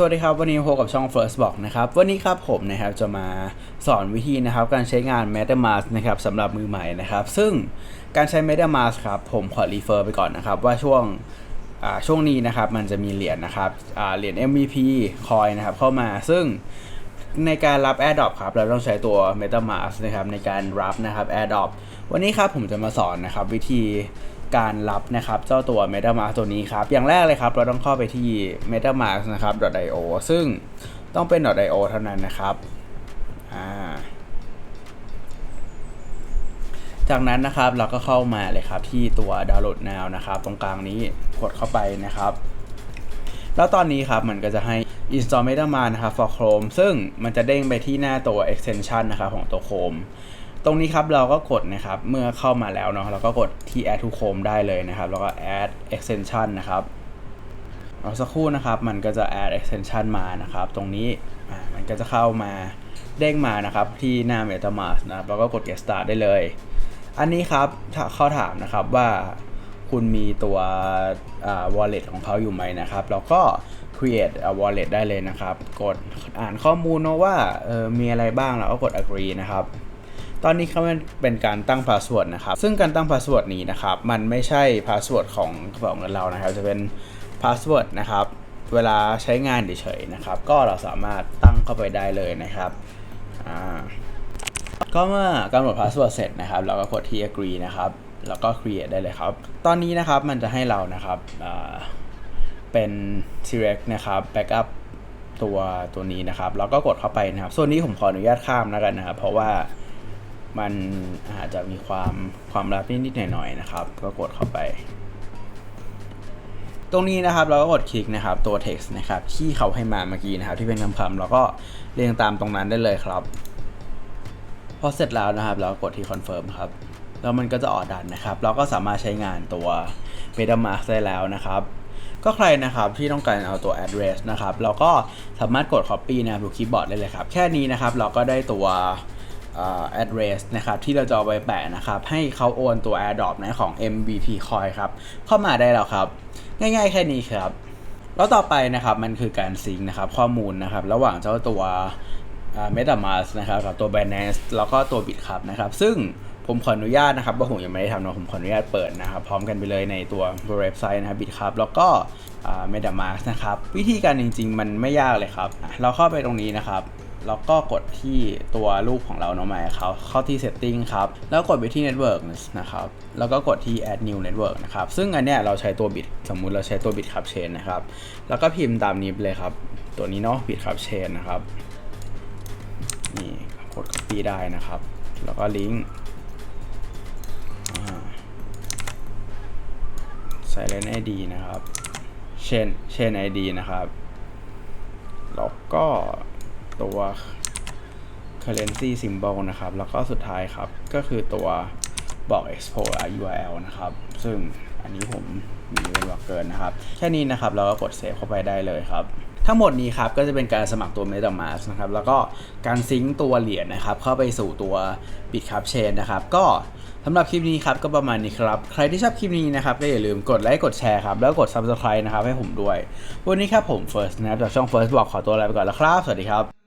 สวัสดีครับ วันนี้พบกับช่อง First Block นะครับ วันนี้ครับผมนะครับจะมาสอนวิธีนะครับการใช้งาน MetaMask นะครับสำหรับมือใหม่นะครับ ซึ่งการใช้ MetaMask ครับผมขอรีเฟอร์ไปก่อนนะครับ ว่าช่วงอ่าช่วงนี้นะครับมันจะมีเหรียญนะครับอ่าเหรียญ MVP คอยนะครับเข้ามาซึ่งในการรับ AirDrop ครับเราต้องใช้ตัว MetaMask นะครับในการรับนะครับ AirDrop วันนี้ครับผมจะมาสอนนะครับวิธี การรับนะครับเจ้าตัว MetaMask ตัวนี้ครับ อย่างแรกเลยครับ เราต้องเข้าไปที่ MetaMask นะครับ .io ซึ่งต้องเป็น .io เท่านั้นนะครับอ่าจากนั้นนะครับเราก็เข้ามาเลยครับที่ตัว download now นะครับ ตรงกลางนี้กดเข้าไปนะครับ แล้วตอนนี้ครับมันก็จะให้ install MetaMask นะครับ for Chrome ซึ่งมันจะเด้งไปที่หน้าตัว extension นะครับของตัว Chrome ตรงนี้ครับเราก็กดนะครับเมื่อเข้ามาแล้วเนาะเราก็กดที่ add to Chrome ได้เลยนะครับแล้วก็ add extension นะครับเอาสักครู่นะครับมันก็จะ add extension มานะครับ ตรงนี้มันก็จะเข้ามาเด้งมานะครับที่หน้า MetaMask นะครับแล้วก็กด get start ได้เลย อันนี้ครับถ้าเขาถามนะครับว่าคุณมีตัว wallet ของเขาอยู่ไหมนะครับ แล้วก็ create a wallet ได้เลยนะครับ กดอ่านข้อมูลเนาะว่าออมีอะไรบ้างแล้วก็กด agree นะครับ ตอนนี้เขาเป็นการตั้งพาสเวิร์ดนะครับ ซึ่งการตั้งพาสเวิร์ดนี้นะครับ มันไม่ใช่พาสเวิร์ดของกระเป๋าเงินเรานะครับ จะเป็นพาสเวิร์ดนะครับ เวลาใช้งานเฉยๆนะครับ ก็เราสามารถตั้งเข้าไปได้เลยนะครับก็เมื่อกำหนดพาสเวิร์ดเสร็จนะครับ เราก็กดที่ agree นะครับ แล้วก็ create ได้เลยครับ ตอนนี้นะครับมันจะให้เรานะครับเป็น select นะครับ backup ตัวตัวนี้นะครับ แล้วก็กดเข้าไปนะครับ ส่วนนี้ผมขออนุญาตข้ามแล้วกันนะครับ เพราะว่า มันอาจจะมีความความลับนิดๆหน่อยๆนะครับ ก็กดเข้าไป ตรงนี้นะครับเราก็กดคลิกนะครับตัว text นะครับที่เขาให้มาเมื่อกี้นะครับ ที่เป็นคำๆเราก็เรียงตามตรงนั้นได้เลยครับพอเสร็จแล้วนะครับ เราก็กดที่ confirm ครับแล้วมันก็จะออดันนะครับ เราก็สามารถใช้งานตัว MetaMask ได้แล้วนะครับ ก็ใครนะครับที่ต้องการเอาตัว address นะครับ เราก็สามารถกด copy นะครับดูคีย์บอร์ดได้เลยครับ แค่นี้นะครับ เราก็ได้ตัว address นะครับที่เราจะเอาไปแปะนะครับให้เขาโอนตัว airdrop นะของ MVP coin ครับเข้ามาได้แล้วครับ ง่ายๆแค่นี้ครับ แล้วต่อไปนะครับมันคือการซิงค์นะครับข้อมูลนะครับระหว่างเจ้าตัว MetaMask นะครับกับตัว Binance แล้วก็ตัว Bitcup นะครับซึ่งผมขออนุญาตนะครับว่าผมยังไม่ได้ทำนะผมขออนุญาตเปิดนะครับ พร้อมกันไปเลยในตัวเว็บไซต์นะครับ Bitcup แล้วก็ MetaMask นะครับ วิธีการจริง ๆ มันไม่ยากเลยครับ เราเข้าไปตรงนี้นะครับ แล้วก็กดที่ตัวรูปของเราเนาะมาเขาเข้าที่ setting ครับแล้วกดไปที่ network นะครับแล้วก็กดที่ add new network นะครับซึ่งอันเนี้ยเราใช้ตัว bit สมมุติเราใช้ตัว bit cup chain นะครับแล้วก็พิมพ์ตามนี้เลยครับ ตัวนี้เนาะ bit cup chain นะครับนี่กด copy ได้นะครับ แล้วก็ลิงก์ใส่ silent id นะครับ chain chain id นะครับแล้วก็ ตัว currency symbol นะครับ แล้วก็สุดท้ายครับ ก็คือตัวบอก export URL นะครับ ซึ่งอันนี้ผมมีเป็นว่าเกินนะครับ แค่นี้นะครับ เราก็กดเซฟเข้าไปได้เลยครับ ทั้งหมดนี้ครับ ก็จะเป็นการสมัครตัว MetaMask นะครับ แล้วก็การซิงค์ตัวเหรียญนะครับ เข้าไปสู่ตัว Bitcup Chain นะครับ ก็สำหรับคลิปนี้ครับ ก็ประมาณนี้ครับ ใครที่ชอบคลิปนี้นะครับ ก็อย่าลืมกดไลค์กดแชร์ครับ แล้วกด Subscribe นะครับ ให้ผมด้วย วันนี้ครับผม First นะครับจากช่อง First บอกขอตัวลาไปก่อนแล้วครับ สวัสดีครับ